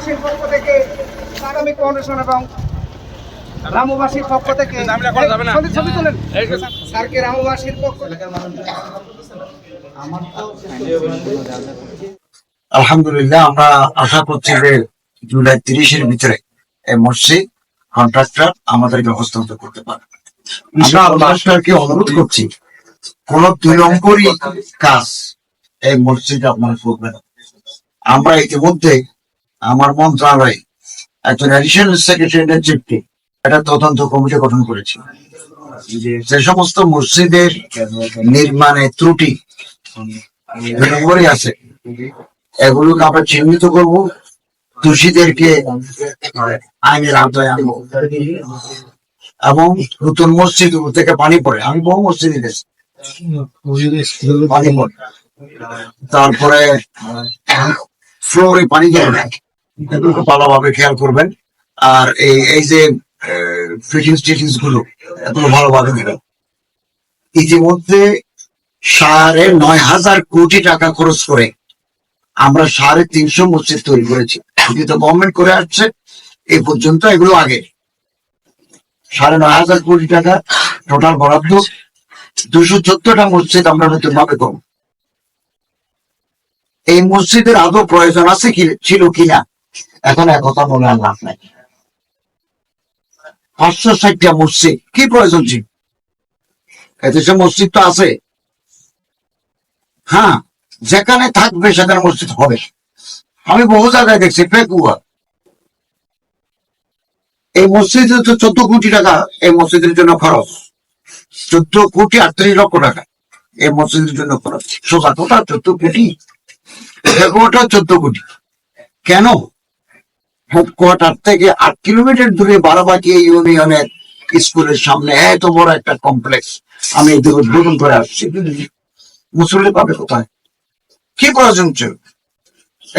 গ্রামবাসীর পক্ষ থেকে আগামী ফাউন্ডেশন এবং রামবাসীর পক্ষ থেকে। ছবি- তোলেন স্যারকে রামবাসীর পক্ষ থেকে আলহামদুলিল্লাহ আমরা আশা করছি যে জুলাই তিরিশের ভিতরে এই মসজিদ কন্ট্রাক্টর আমাদেরকে হস্তান্তর করতে পারে আমরা কন্ট্রাক্টরকে অনুরোধ করছি কোন দুই নম্বরই কাজ এই মসজিদে আপনারা করবেন না। আমরা ইতিমধ্যে আমার মন্ত্রণালয়ে একজন অ্যাডিশনাল সেক্রেটারি নেতৃত্বে একটা তদন্ত কমিটি গঠন করেছে। যে সমস্ত মসজিদের নির্মাণে ত্রুটি আছে। এগুলোকে আমরা চিহ্নিত করব। দোষীদেরকে আইনের আওতায় আনব। এবং নতুন মসজিদ থেকে পানি পড়ে। আমি বহু মসজিদ পানি পড়ে। তারপরে ফ্লোরে পানি যায় না। ভালোভাবে খেয়াল করবেন। আর এই এই যে ফিটিংস টিটিংসগুলো, এগুলো ভালোভাবে দেবেন ইতিমধ্যে সাড়ে নয় হাজার কোটি টাকা খরচ করে আমরা সাড়ে তিনশো মসজিদ তৈরি করেছি। কিন্তু গভর্নমেন্ট করে আসছে এই পর্যন্ত এগুলো আগে। সাড়ে নয় হাজার কোটি টাকা টোটাল বরাদ্দ, দুশো চোদ্দটা মসজিদ আমরা নতুন ভাবে কম এই মসজিদের আদৌ প্রয়োজন আছে কি, ছিল কিনা? এখন একথা বলে আর লাভ নাই পাঁচশো ষাটটা মসজিদ, কি প্রয়োজন ছিল? এদেশে মসজিদ তো আছে। হ্যাঁ যেখানে থাকবে সেখানে মসজিদ হবে। আমি বহু জায়গায় দেখছি, পেকুয়া। এই মসজিদে তো চোদ্দ কোটি টাকা, এই মসজিদের জন্য খরচ। চোদ্দ কোটি আটত্রিশ লক্ষ টাকা, এই মসজিদের জন্য খরচ। সোজা কথা, চোদ্দ কোটি। পেকুয়াটা চোদ্দ কোটি। কেন? হেডকোয়ার্টার থেকে আট কিলোমিটার দূরে বারাবাকি ইউনিয়নের স্কুলের সামনে এত বড় একটা কমপ্লেক্স আমি এদের উদ্বোধন করে আসছি। মুসল্লি পাবে কোথায়? কি প্রয়োজন ছিল?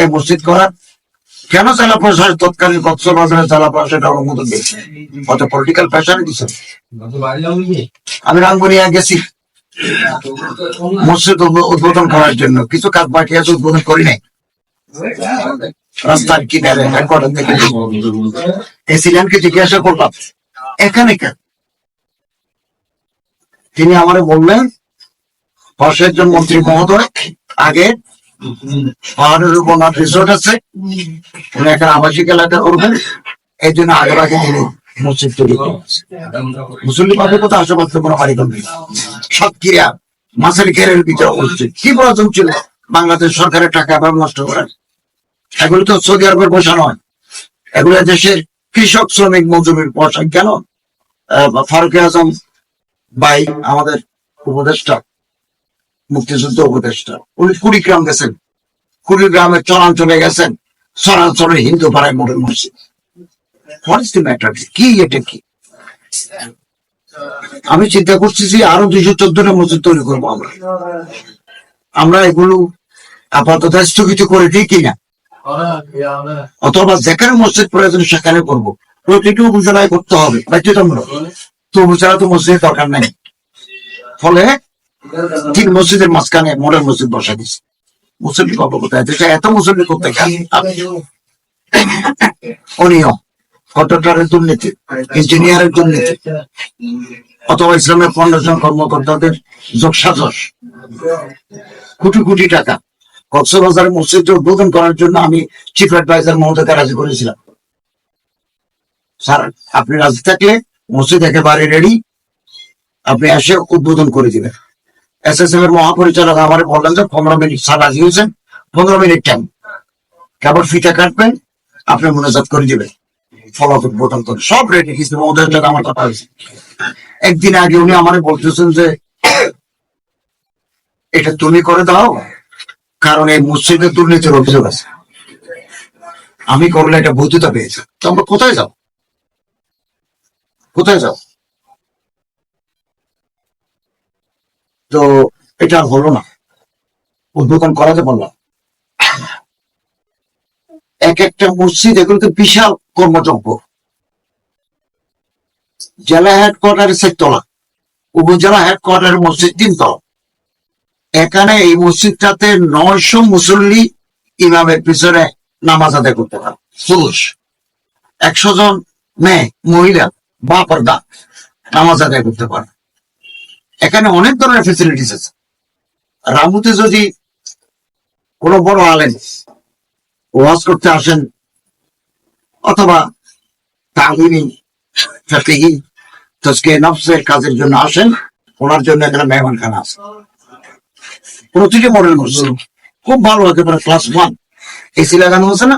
এই মসজিদ করার কেন জেলা প্রশাসন তৎকালীন কক্সবাজারের জেলা প্রশাসন অনুমোদন দিয়েছে? কত পলিটিক্যাল প্রেশারে দিচ্ছে আমি রাঙ্গুনিয়া গেছি। মসজিদ উদ্বোধন করার জন্য। কিছু কাজ বাকি আছে, উদ্বোধন করি নাই। রাস্তার কিনারে হেডকোয়ার্টার থেকে? এসিলেন্টকে জিজ্ঞাসা করলাম এখানে কেন? তিনি আমারে বললেন পাশে একজন মন্ত্রী মহোদয়, আগে পাহাড়ের উপর ওনার রিসোর্ট আছে, উনি একটা আবাসিক এলাকা করবেন, এই জন্য আগে আগে তিনি মসজিদ তৈরি মুসল্লি পাবে কোথাও আশেপাশে কোনো বাড়ি করবে সাতক্ষীরা মাছের ঘেরের ভিতরে মসজিদ কি প্রয়োজন ছিল? বাংলাদেশ সরকারের টাকা নষ্ট করেন এগুলো তো সৌদি আরবের পয়সা নয়। এগুলো দেশের কৃষক শ্রমিক মজুরির পয়সা কেন? ফারুক আজম ভাই আমাদের উপদেষ্টা, মুক্তিযুদ্ধ উপদেষ্টা। উনি কুড়িগ্রাম গেছেন। কুড়িগ্রামে চরাঞ্চলে গেছেন। চরাঞ্চলে হিন্দু পাড়ায় মোটর মসজিদ কি এটা কি? আমি চিন্তা করছি যে আরও দুইশো চোদ্দটা মসজিদ তৈরি করব আমরা। আমরা এগুলো আপাতত স্থগিত করে দিই কিনা? অথবা যেখানে মসজিদ প্রয়োজন সেখানে করব। প্রতিটি উপজেলায় করতে হবে বাধ্যতামূলক তো উপজেলা তো মসজিদের দরকার নাই। ফলে তিন মসজিদের মাঝখানে মডেল মসজিদ বসা দিচ্ছে মুসল্লি পাবো কোথায় এত মুসল্লি করতে অনিয়ম কন্ট্রাক্টরের দুর্নীতি ইঞ্জিনিয়ারের দুর্নীতি অথবা ইসলামের ফাউন্ডেশন কর্মকর্তাদের যোগসাজস কোটি কোটি টাকা। কক্সবাজারের মসজিদ উদ্বোধন করার জন্য আমি চিফ অ্যাডভাইজার মহোদয়কে রাজি করেছিলাম। স্যার, আপনি রাজি থাকলে মসজিদ একেবারে রেডি আপনি এসে উদ্বোধন করে দিবেন। এস এস এম এর মহাপরিচালক আমার বললেন যে, পনেরো মিনিট স্যার রাজি হয়েছেন, পনেরো মিনিট টাইম কেবল ফিটা কাটবেন, আপনি মনোজাত করে দিবেন। ফলো আপ উদ্বোধন করে। সব রেডি কিন্তু আমার কথা হয়েছে। একদিন আগে উনি আমার বলতেছেন যে, এটা তুমি করে দাও কারণ এই মসজিদে দুর্নীতির অভিযোগ আছে। আমি করলে এটা বৈধতা পেয়েছে। তো আমরা কোথায় যাও কোথায় যাও তো এটা আর হলো না। উদ্বোধন করাতে পারলাম। এক একটা মসজিদ এগুলোতে বিশাল কর্মযজ্ঞ। জেলা হেডকোয়ার্টার সেকতলা উপজেলা হেডকোয়ার্টার মসজিদ তিনতলা। এখানে এই মসজিদটাতে নয়শো মুসল্লি ইমামের পিছনে নামাজ আদায় করতে পারে। পুরুষ। একশো জন মেয়ে, মহিলা, বা পর্দা নামাজ আদায় করতে পারে। এখানে অনেক ধরনের ফেসিলিটিস আছে। রামুতে যদি কোনো বড় আলেন ওয়াজ করতে আসেন, অথবা তাহিনী তসকে নফসের কাজের জন্য আসেন, ওনার জন্য এখানে মেহমানখানা আছে। প্রতিটি মডেল মসজিদ খুব ভালো একেবারে ক্লাস ওয়ান এসি লাগানো আছে না?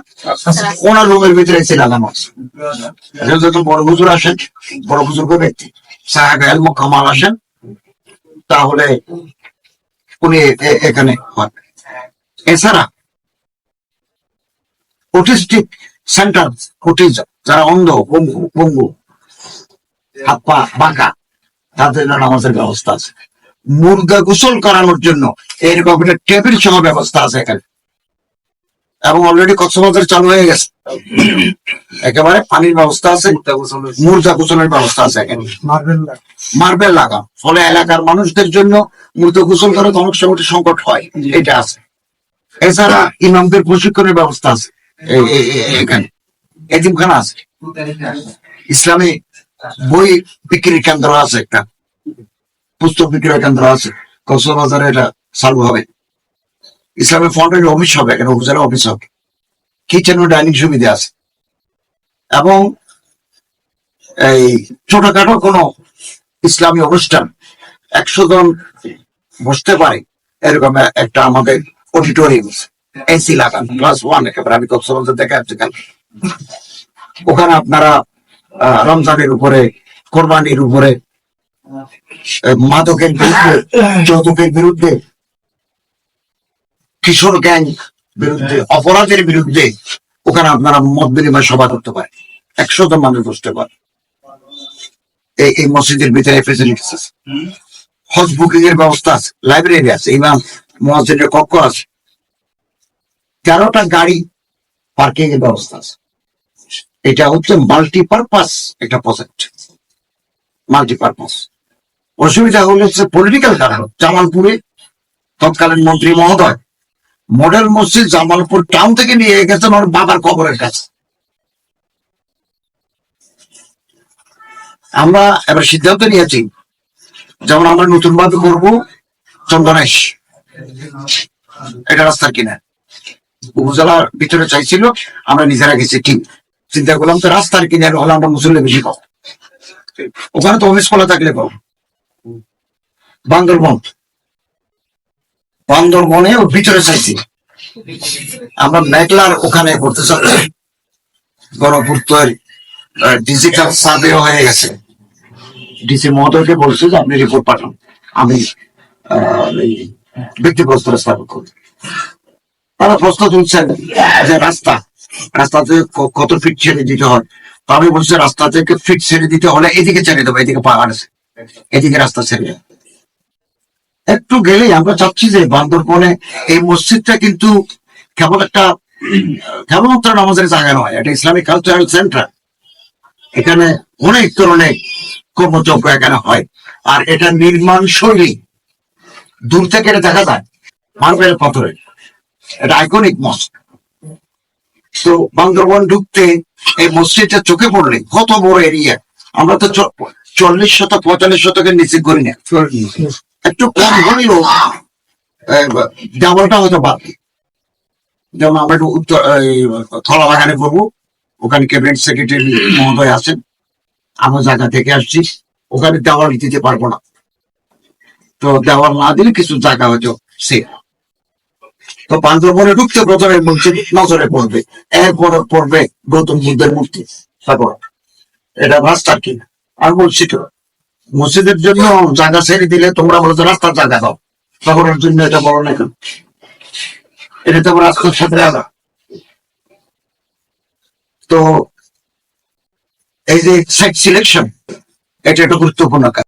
ওনার রুমের ভিতরে এসি লাগানো আছে। যখন বড় হুজুর আসেন বড় বুজুর্গ ব্যক্তি সাহেব এলম কামাল আসেন তাহলে উনি এখানে হন এছাড়া অটিস্টিক সেন্টার অটিজম যারা অন্ধ পঙ্গু পঙ্গু হাত পা বাঁকা তাদের আমাদের ব্যবস্থা আছে। মুরগা গোসল করানোর জন্য এরকম একটা টেবিল সহ ব্যবস্থা আছে এখানে। এবং অলরেডি কক্সবাজার চালু হয়ে গেছে। একেবারে পানির ব্যবস্থা আছে মুরগা গোসলের ব্যবস্থা। আছে এখানে। মার্বেল লাগা। ফলে এলাকার মানুষদের জন্য মূলত গোসল করা তো অনেক সময় সংকট হয় এটা আছে। এছাড়া ইমামদের প্রশিক্ষণের ব্যবস্থা আছে এখানে। এজিমখানা আছে। ইসলামী বই বিক্রির কেন্দ্র আছে একটা। পুস্তক বিক্রয় কেন্দ্র আছে। কক্সবাজারে এটা চালু হবে। ইসলামী ফাউন্ডেশন অফিস হবে, এখানে উপজেলা অফিস হবে। কিচেন ও ডাইনিং সুবিধা আছে। এবং এই ছোটখাটো কোনো ইসলামী অনুষ্ঠান একশো জন বসতে পারে, এরকম একটা আমাদের অডিটোরিয়াম এসি লাগান ক্লাস ওয়ান একেবারে আমি কক্সবাজার দেখা যাচ্ছে কাল। ওখানে আপনারা রমজানের উপরে, কোরবানির উপরে মাদকের বিরুদ্ধে, যৌতুকের বিরুদ্ধে, কিশোর গ্যাং বিরুদ্ধে, অপরাধের বিরুদ্ধে, ওখানে আপনারা মত বিনিময় সভা করতে পারেন। একশো জন মানুষ বসতে পারে। এই এই মসজিদের ভিতরে ফেসিলিটিস আছে। হজ বুকিং এর ব্যবস্থা আছে লাইব্রেরি আছে, ইমাম মসজিদের কক্ষ আছে। তেরোটা গাড়ি পার্কিং এর ব্যবস্থা আছে। এটা হচ্ছে মাল্টিপারপাস একটা প্রজেক্ট মাল্টিপারপাস অসুবিধা হলে হচ্ছে পলিটিক্যাল কারণ। জামালপুরে তৎকালীন মন্ত্রী মহোদয় মডেল মসজিদ জামালপুর টাউন থেকে নিয়ে গেছেন ওর বাবার কবরের কাছে। আমরা এবার সিদ্ধান্ত নিয়েছি, যেমন আমরা নতুন ভাবে করব চন্দনেশ এটা রাস্তার কিনা উপজেলার ভিতরে চাইছিল, আমরা নিজেরা গেছি, ঠিক। চিন্তা করলাম তো রাস্তার কিনারে হলে আমরা মুসল্লি বেশি পাবো। ওখানে তো অফিস খোলা থাকলে পাবো। বান্দরবন। বান্দরবনে ভিতরে চাইছি। আমরা মেঘলার ওখানে করতে চাচ্ছি গণপূর্তের ডিজিটাল সার্ভে হয়ে গেছে। ডিসি মহোদয়কে বলছে যে আপনি রিপোর্ট পাঠান। আমি ব্যক্তিগ্রস্ত স্থাপন করব। তারা প্রশ্ন তুলছেন যে রাস্তা রাস্তাতে কত ফিট ছেড়ে দিতে হয়? তো আমি বলছি রাস্তা থেকে ফিট ছেড়ে দিতে হলে এদিকে ছেড়ে দেবো, এদিকে পাহাড় আছে। এদিকে রাস্তা ছেড়ে। একটু গেলেই আমরা চাচ্ছি যে বান্দরবনে এই মসজিদটা কিন্তু কেবল একটা কেবলমাত্র নামাজের জায়গা নয়, এটা ইসলামিক কালচারাল সেন্টার এখানে অনেক ধরনের কর্মযজ্ঞ এখানে হয়। আর এটা নির্মাণ শৈলী দূর থেকে এটা দেখা যায় মার্বেল পাথরে। এটা আইকনিক মস্ক তো বান্দরবন ঢুকতে এই মসজিদটা চোখে পড়লে কত বড় এরিয়া আমরা তো চল্লিশ শতক, পঁয়তাল্লিশ শতকের নিচে করি না। একটু কম হলেও ডাবলটা হয়তো বাদ যেমন আমরা একটু উত্তর থলা বাগানে করব ওখানে ক্যাবিনেট সেক্রেটারি মহোদয় আছেন। আমরা জায়গা থেকে আসছি। ওখানে দেওয়াল দিতে পারব না। তো দেওয়াল না দিলে কিছু জায়গা হয়তো সে তো বান্দরবনে ঢুকতে প্রথমে মসজিদ নজরে পড়বে। এরপরে পড়বে গৌতম বুদ্ধের মূর্তি। তারপর, এটা রাস্তার কি আর বলছি তো মসজিদের জন্য জায়গা ছেড়ে দিলে তোমরা বলছো রাস্তার জায়গা দাও। শহরের জন্য এটা বড় না কেন এটা তো রাস্তার সাথে আলাদা। তো এই যে সাইট সিলেকশন এটা একটা গুরুত্বপূর্ণ কাজ।